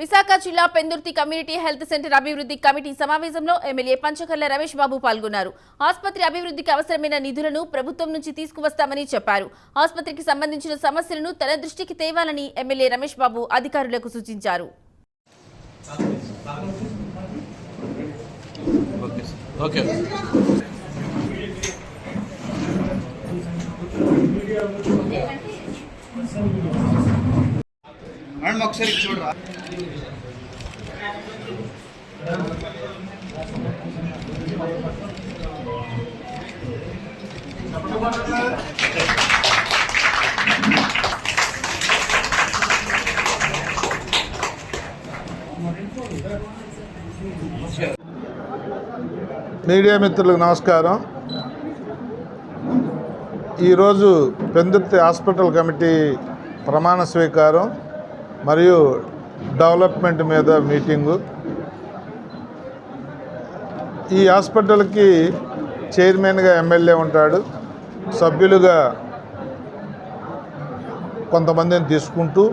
విశాఖ జిల్లా Pendurthi community health centre అభివృద్ధి కమిటీ సమావేశంలో ఎమ్మెల్యే పంచకర్ల రమేష్ బాబు పాల్గొన్నారు. ఆసుపత్రి అభివృద్ధికి అవసరమైన నిధులను ప్రభుత్వం నుంచి తీసుకువస్తామని చెప్పారు. ఆసుపత్రికి సంబంధించిన సమస్యలను తన దృష్టికి తేవాలని ఎమ్మెల్యే రమేష్ బాబు అధికారులకు సూచించారు. ఓకే మేడం ఒకసారి చూడరా. మీడియా మిత్రులకు నమస్కారం. ఈరోజు పెందుర్తి హాస్పిటల్ కమిటీ ప్రమాణ స్వీకారం. మరియు డెవలప్మెంట్ మీద మీటింగు. ఈ హాస్పిటల్కి చైర్మన్గా ఎమ్మెల్యే ఉంటాడు. సభ్యులుగా కొంతమందిని తీసుకుంటూ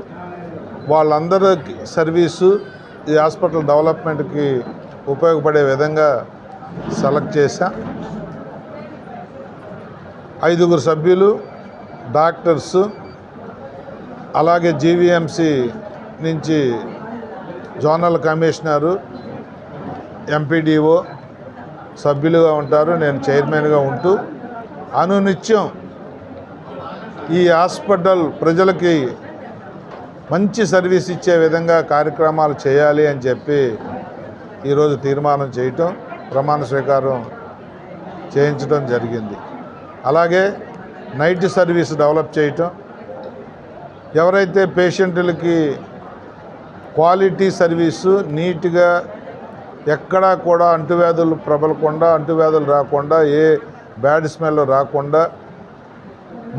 వాళ్ళందరి సర్వీసు ఈ హాస్పిటల్ డెవలప్మెంట్కి ఉపయోగపడే విధంగా సెలెక్ట్ చేశా. ఐదుగురు సభ్యులు డాక్టర్స్ అలాగే జీవీఎంసీ నుంచి జోనల్ కమిషనరు ఎంపీడీఓ సభ్యులుగా ఉంటారు. నేను చైర్మన్గా ఉంటూ అనునిత్యం ఈ హాస్పిటల్ ప్రజలకి మంచి సర్వీస్ ఇచ్చే విధంగా కార్యక్రమాలు చేయాలి అని చెప్పి ఈరోజు తీర్మానం చేయటం ప్రమాణ స్వీకారం చేయించడం జరిగింది. అలాగే నైట్ సర్వీస్ డెవలప్ చేయటం ఎవరైతే పేషెంట్లకి క్వాలిటీ సర్వీసు నీట్గా ఎక్కడా కూడా అంటువ్యాధులు ప్రబలకుండా అంటువ్యాధులు రాకుండా ఏ బ్యాడ్ స్మెల్ రాకుండా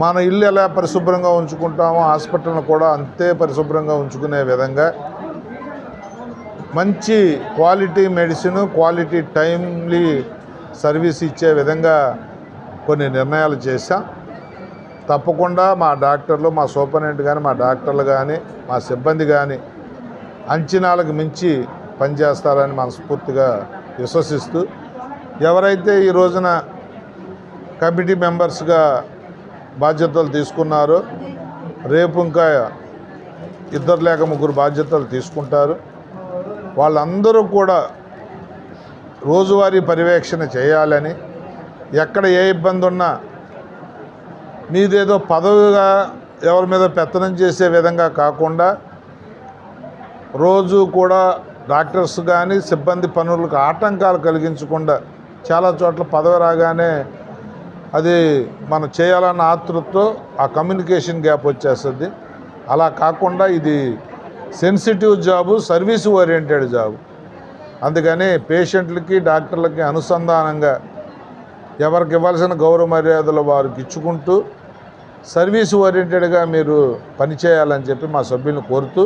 మన ఇల్లు ఎలా పరిశుభ్రంగా ఉంచుకుంటామో హాస్పిటల్ను కూడా అంతే పరిశుభ్రంగా ఉంచుకునే విధంగా మంచి quality medicine quality timely service ఇచ్చే విధంగా కొన్ని నిర్ణయాలు చేశాం. తప్పకుండా మా డాక్టర్లు మా సూపరింటెండెంట్ కానీ మా డాక్టర్లు కానీ మా సిబ్బంది కానీ అంచనాలకు మించి పనిచేస్తారని మనస్ఫూర్తిగా విశ్వసిస్తూ ఎవరైతే ఈ రోజున కమిటీ మెంబర్స్గా బాధ్యతలు తీసుకున్నారో రేపు ఇంకా ఇద్దరు లేక ముగ్గురు బాధ్యతలు తీసుకుంటారు. వాళ్ళందరూ కూడా రోజువారీ పర్యవేక్షణ చేయాలని ఎక్కడ ఏ ఇబ్బంది ఉన్నా మీదేదో పదవిగా ఎవరి మీద పెత్తనం చేసే విధంగా కాకుండా రోజు కూడా డాక్టర్స్ కానీ సిబ్బంది పనులకు ఆటంకాలు కలిగించకుండా చాలా చోట్ల పదవి రాగానే అది మనం చేయాలన్న ఆతృతతో ఆ కమ్యూనికేషన్ గ్యాప్ వచ్చేస్తుంది. అలా కాకుండా ఇది sensitive job service oriented job. అందుకని పేషెంట్లకి డాక్టర్లకి అనుసంధానంగా ఎవరికి ఇవ్వాల్సిన గౌరవ మర్యాదలు వారికి ఇచ్చుకుంటూ సర్వీస్ ఓరియంటెడ్గా మీరు పనిచేయాలని చెప్పి మా సభ్యులను కోరుతూ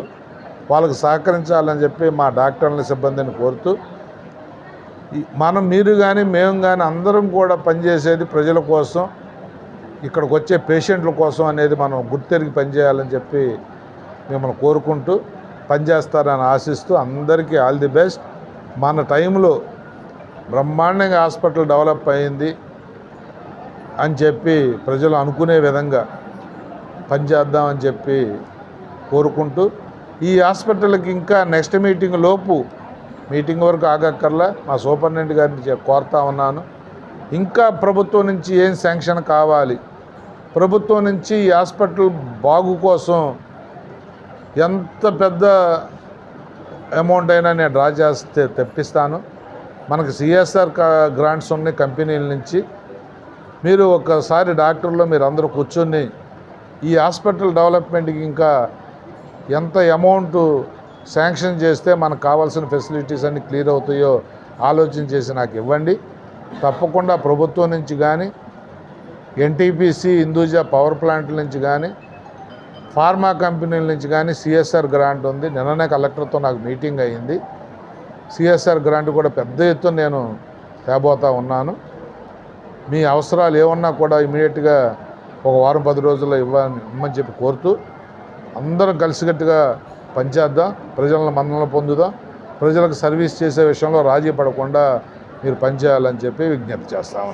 వాళ్ళకి సహకరించాలని చెప్పి మా డాక్టర్ల సిబ్బందిని కోరుతూ మనం మీరు కానీ మేము కానీ అందరం కూడా పనిచేసేది ప్రజల కోసం ఇక్కడికి వచ్చే పేషెంట్ల కోసం అనేది మనం గుర్తెరిగి పనిచేయాలని చెప్పి మిమ్మల్ని కోరుకుంటూ పనిచేస్తారని ఆశిస్తూ అందరికీ ఆల్ ది బెస్ట్. మన టైంలో బ్రహ్మాండంగా హాస్పిటల్ డెవలప్ అయింది అని చెప్పి ప్రజలు అనుకునే విధంగా పనిచేద్దామని చెప్పి కోరుకుంటూ ఈ హాస్పిటల్కి ఇంకా నెక్స్ట్ మీటింగ్ లోపు మీటింగ్ వరకు ఆగక్కర్లా మా సూపరింటెండెంట్ గారిని కోరుతా ఉన్నాను. ఇంకా ప్రభుత్వం నుంచి ఏం శాంక్షన్ కావాలి? ప్రభుత్వం నుంచి ఈ హాస్పిటల్ బాగు కోసం ఎంత పెద్ద అమౌంట్ అయినా నేను డ్రా చేస్తే తెప్పిస్తాను. మనకి సిఎస్ఆర్ గ్రాంట్స్ ఉన్నాయి కంపెనీల నుంచి. మీరు ఒకసారి డాక్టర్లో మీరు అందరూ కూర్చొని ఈ హాస్పిటల్ డెవలప్మెంట్కి ఇంకా ఎంత అమౌంట్ శాంక్షన్ చేస్తే మనకు కావాల్సిన ఫెసిలిటీస్ అన్నీ క్లియర్ అవుతాయో ఆలోచన చేసి నాకు ఇవ్వండి. తప్పకుండా ప్రభుత్వం నుంచి కానీ ఎన్టీపీసీ హిందూజా పవర్ ప్లాంట్ల నుంచి కానీ ఫార్మా కంపెనీల నుంచి కానీ సిఎస్ఆర్ గ్రాంట్ ఉంది. నిన్ననే కలెక్టర్తో నాకు మీటింగ్ అయ్యింది. సిఎస్ఆర్ గ్రాంట్ కూడా పెద్ద ఎత్తున నేను తేబోతా ఉన్నాను. మీ అవసరాలు ఏమన్నా కూడా ఇమీడియట్గా ఒక వారం పది రోజుల్లో ఇవ్వని ఇమ్మని చెప్పి కోరుతూ అందరం కలిసికట్టుగా పనిచేద్దాం ప్రజలను మన్ననలు పొందుదాం ప్రజలకు సర్వీస్ చేసే విషయంలో రాజీ పడకుండా మీరు పనిచేయాలని చెప్పి విజ్ఞప్తి చేస్తాము